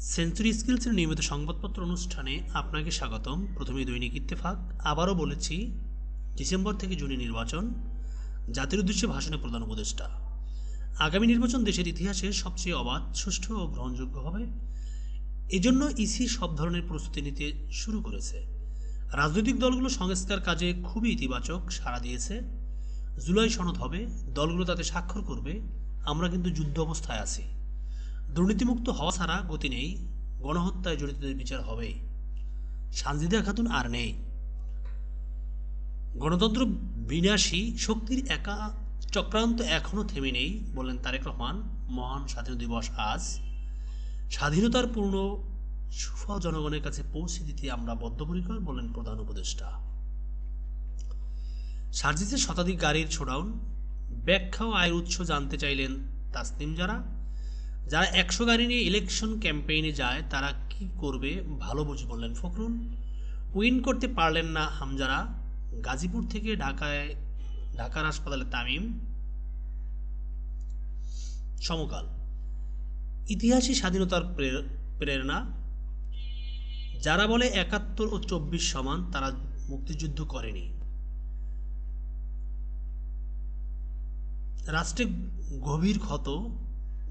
Century স্কিলসের নিয়মিত সংবাদপত্র অনুষ্ঠানে আপনাকে স্বাগতম। প্রথমে দৈনিক ইত্তেফাক। আবারও বলেছি, ডিসেম্বর থেকে জুনে নির্বাচন, জাতির উদ্দেশ্যে ভাষণে প্রধান উপদেষ্টা। আগামী নির্বাচন দেশের ইতিহাসে সবচেয়ে অবাধ, সুষ্ঠু ও গ্রহণযোগ্য হবে। এজন্য ইসি সব ধরনের প্রস্তুতি নিতে শুরু করেছে। রাজনৈতিক দলগুলো সংস্কার কাজে খুবই ইতিবাচক সাড়া দিয়েছে। জুলাই সনদ হবে, দলগুলো তাতে স্বাক্ষর করবে। আমরা কিন্তু যুদ্ধ অবস্থায় আছি। দুর্নীতিমুক্ত হওয়া ছাড়া গতি নেই, গণহত্যায় জড়িতদের বিচার হবে সানজিদা খাতুন আর নেই। গণতন্ত্র বিনাশী, শক্তির একা চক্রান্ত এখনও থেমে নেই, বললেন তারেক রহমান, মহান স্বাধীনতা দিবস আজ। স্বাধীনতার পূর্ণ সুফল জনগণের কাছে পৌঁছে দিতে আমরা বদ্ধপরিকর বলেন প্রধান উপদেষ্টা। সার্জিসে শতাধিক গাড়ির ছোড়াউন ব্যাখ্যা ও আয়ের উৎস জানতে চাইলেন তাসনিম যারা যারা একশো গাড়ি নিয়ে ইলেকশন ক্যাম্পেইনে যায়, তারা কি করবে? ভালো বুঝে বললেন ফখরুল। উইন করতে পারলেন না হামজারা। গাজীপুর থেকে ঢাকায়, ঢাকার হাসপাতালে তামিম। সমকাল। ইতিহাসই স্বাধীনতার প্রেরণা। যারা বলে একাত্তর ও চব্বিশ সমান, তারা মুক্তিযুদ্ধ করেনি। রাষ্ট্রে গভীর ক্ষত।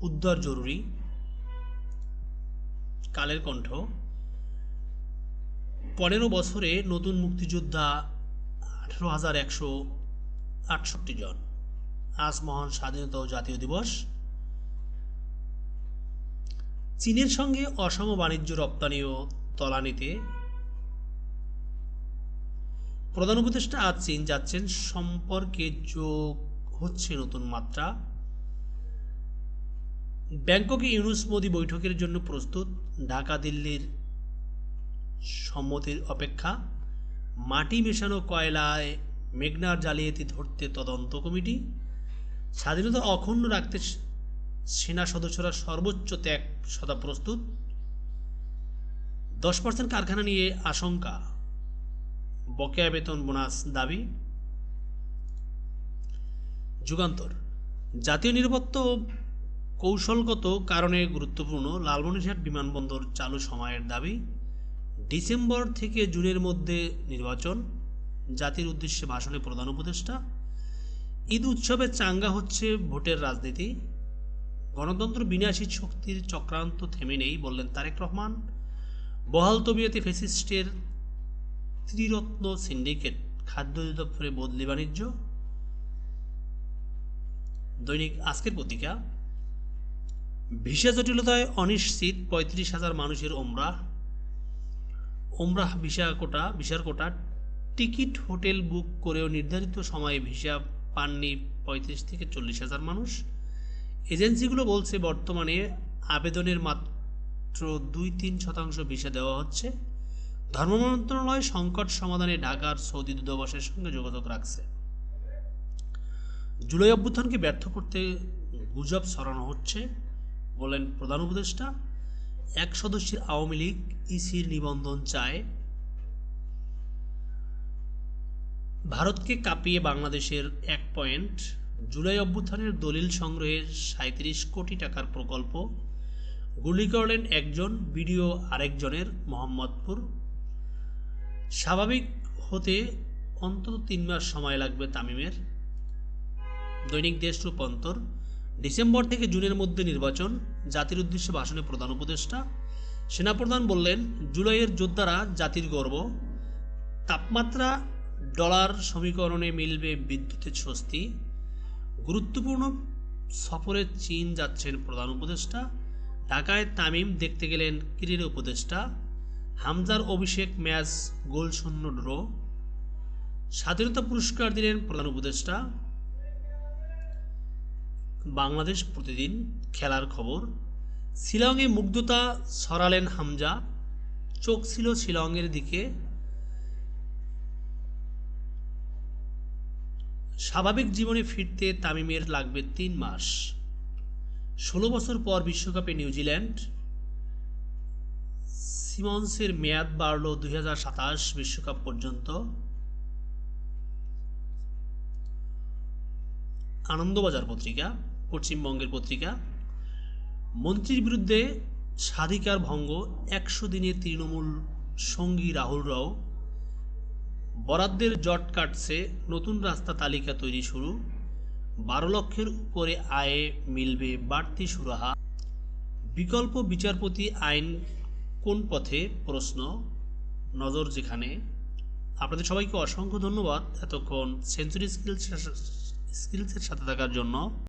উদ্ধার জরুরি। কালের কণ্ঠ। পনেরো বছরে নতুন মুক্তিযোদ্ধা আঠেরো হাজার একশো আটষট্টি জন। আজ মহান স্বাধীনতা ও জাতীয় দিবস। চীনের সঙ্গে অসম বাণিজ্য রপ্তানি ও তলানিতে প্রধান উপদেষ্টা আজ চীন যাচ্ছেন। সম্পর্কে যোগ হচ্ছে নতুন মাত্রা। ব্যাংককে ইউনুস মোদি বৈঠকের জন্য প্রস্তুত, ঢাকা, দিল্লির সম্মতির অপেক্ষা, মাটি মেশানো কয়লায় মেঘনার জালিয়াতি ধরতে তদন্ত কমিটি, স্বাধীনতা অখণ্ড রাখতে সেনা সদস্যরা সর্বোচ্চ ত্যাগ সদা প্রস্তুত, দশ পার্সেন্ট কারখানা নিয়ে আশঙ্কা, বকেয়া বেতন বোনাস দাবি, যুগান্তর, জাতীয় নিরাপত্তা কৌশলগত কারণে গুরুত্বপূর্ণ লালমনিরহাট বিমানবন্দর চালু সময়ের দাবি, ডিসেম্বর থেকে জুনের মধ্যে নির্বাচন, জাতির উদ্দেশ্যে ভাষণে প্রধান উপদেষ্টা, ঈদ উৎসবে চাঙ্গা হচ্ছে ভোটের রাজনীতি, গণতন্ত্র বিনাশী শক্তির চক্রান্ত থেমে নেই বললেন তারেক রহমান, বহাল তবিয়তে ফেসিস্টের ত্রিরত্ন সিন্ডিকেট, খাদ্য অধিদপ্তরে বদলি বাণিজ্য। দৈনিক আজকের পত্রিকা ভিসা জটিলতায় অনিশ্চিত পঁয়ত্রিশ হাজার মানুষের ওমরাহ ওমরাহ ভিসা কোটা, ভিসার কোটা, টিকিট হোটেল বুক করেও নির্ধারিত সময়ে ভিসা পাননি পঁয়ত্রিশ থেকে চল্লিশ হাজার মানুষ। এজেন্সিগুলো বলছে বর্তমানে আবেদনের মাত্র দুই তিন শতাংশ ভিসা দেওয়া হচ্ছে। ধর্ম মন্ত্রণালয় সংকট সমাধানে ঢাকার সৌদি দূতাবাসের সঙ্গে যোগাযোগ রাখছে। জুলাই অভ্যুত্থানকে ব্যর্থ করতে গুজব ছড়ানো হচ্ছে। বলেন প্রধান উপদেষ্টা, এক সদস্যের আওয়ামী লীগ ইসির নিবন্ধন চায়, ভারতকে কাঁপিয়ে বাংলাদেশের এক পয়েন্ট, জুলাই অভ্যুত্থানের দলিল সংগ্রহের সাঁত্রিশ কোটি টাকার প্রকল্প গুলি করলেন একজন ভিডিও আরেকজনের, মোহাম্মদপুর। স্বাভাবিক হতে অন্তত তিন মাস সময় লাগবে তামিমের। দৈনিক দেশ রূপান্তর। ডিসেম্বর থেকে জুনের মধ্যে নির্বাচন জাতির উদ্দেশ্যে ভাষণে প্রধান উপদেষ্টা। সেনাপ্রধান বললেন, জুলাইয়ের যোদ্ধারা জাতির গর্ব। তাপমাত্রা ডলার সমীকরণে মিলবে বিদ্যুতের স্বস্তি। গুরুত্বপূর্ণ সফরে চীন যাচ্ছেন প্রধান উপদেষ্টা। ঢাকায় তামিম দেখতে গেলেন ক্রীড়া উপদেষ্টা। হামজার অভিষেক ম্যাচ গোলশূন্য ড্র। স্বাধীনতা পুরস্কার দিলেন প্রধান উপদেষ্টা। বাংলাদেশ প্রতিদিন খেলার খবর। শিলংয়ে মুগ্ধতা সরালেন হামজা। চোখ ছিল শিলংয়ের দিকে। স্বাভাবিক জীবনে ফিরতে তামিমের লাগবে তিন মাস। ষোলো বছর পর বিশ্বকাপে নিউজিল্যান্ড। সিমন্সের মেয়াদ বাড়ল দুই বিশ্বকাপ পর্যন্ত। আনন্দবাজার পত্রিকা। পশ্চিমবঙ্গের পত্রিকা। মন্ত্রীর বিরুদ্ধে স্বাধিকার ভঙ্গ একশো দিনে তৃণমূল সঙ্গী রাহুল রাও। বরাদ্দের জট কাটছে, নতুন রাস্তা তালিকা তৈরি শুরু। বারো লক্ষের উপরে আয়ে মিলবে বাড়তি সুরাহা। বিকল্প বিচারপতি আইন কোন পথে? প্রশ্ন। নজর যেখানে। আপনাদের সবাইকে অসংখ্য ধন্যবাদ এতক্ষণ সেঞ্চুরি স্কিলস স্কিলসের সাথে থাকার জন্য।